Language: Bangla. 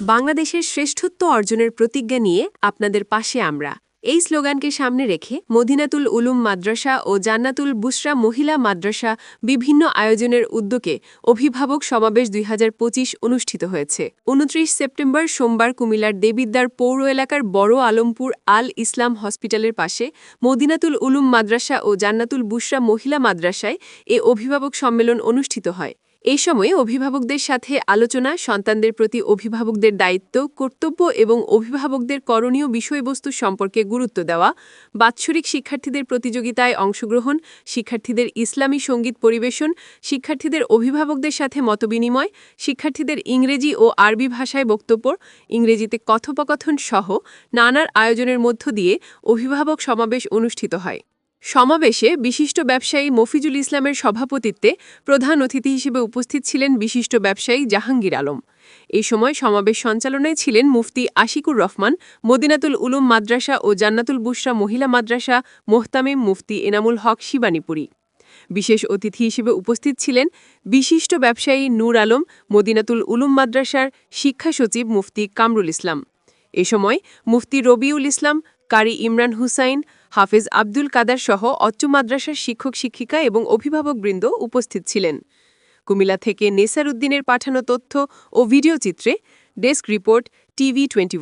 বাংলাদেশের শ্রেষ্ঠত্ব অর্জনের প্রতিজ্ঞা নিয়ে আপনাদের পাশে আমরা। এই স্লোগানকে সামনে রেখে মদিনাতুল উলুম মাদ্রাসা ও জান্নাতুল বুসরা মহিলা মাদ্রাসা বিভিন্ন আয়োজনের উদ্যোগে অভিভাবক সমাবেশ দুই হাজার পঁচিশ অনুষ্ঠিত হয়েছে। উনত্রিশ সেপ্টেম্বর সোমবার কুমিল্লার দেবিদ্দার পৌর এলাকার বড় আলমপুর আল ইসলাম হসপিটালের পাশে মদিনাতুল উলুম মাদ্রাসা ও জান্নাতুল বুসরা মহিলা মাদ্রাসায় এ অভিভাবক সম্মেলন অনুষ্ঠিত হয়। এই সময়ে অভিভাবকদের সাথে আলোচনা, সন্তানদের প্রতি অভিভাবকদের দায়িত্ব, কর্তব্য এবং অভিভাবকদের করণীয় বিষয়বস্তু সম্পর্কে গুরুত্ব দেওয়া, বাৎসরিক শিক্ষার্থীদের প্রতিযোগিতায় অংশগ্রহণ, শিক্ষার্থীদের ইসলামী সংগীত পরিবেশন, শিক্ষার্থীদের অভিভাবকদের সাথে মতবিনিময়, শিক্ষার্থীদের ইংরেজি ও আরবি ভাষায় বক্তব্য, ইংরেজিতে কথোপকথন সহ নানার আয়োজনের মধ্য দিয়ে অভিভাবক সমাবেশ অনুষ্ঠিত হয়। সমাবেশে বিশিষ্ট ব্যবসায়ী মফিজুল ইসলামের সভাপতিত্বে প্রধান অতিথি হিসেবে উপস্থিত ছিলেন বিশিষ্ট ব্যবসায়ী জাহাঙ্গীর আলম। এই সময় সমাবেশ সঞ্চালনায় ছিলেন মুফতি আশিকুর রহমান, মদিনাতুল উলুম মাদ্রাসা ও জান্নাতুল বুশরা মহিলা মাদ্রাসা, মোহতামিম মুফতি এনামুল হক শিবানীপুরী। বিশেষ অতিথি হিসেবে উপস্থিত ছিলেন বিশিষ্ট ব্যবসায়ী নূর আলম, মদিনাতুল উলুম মাদ্রাসার শিক্ষা সচিব মুফতি কামরুল ইসলাম। এ সময় মুফতি রবিউল ইসলাম কারি ইমরান হুসাইন, হাফেজ আব্দুল কাদার সহ অচ্চ মাদ্রাসার শিক্ষক, শিক্ষিকা এবং অভিভাবকবৃন্দ উপস্থিত ছিলেন। কুমিলা থেকে নেসার উদ্দিনের পাঠানো তথ্য ও ভিডিও চিত্রে ডেস্ক রিপোর্ট টিভি টোয়েন্টি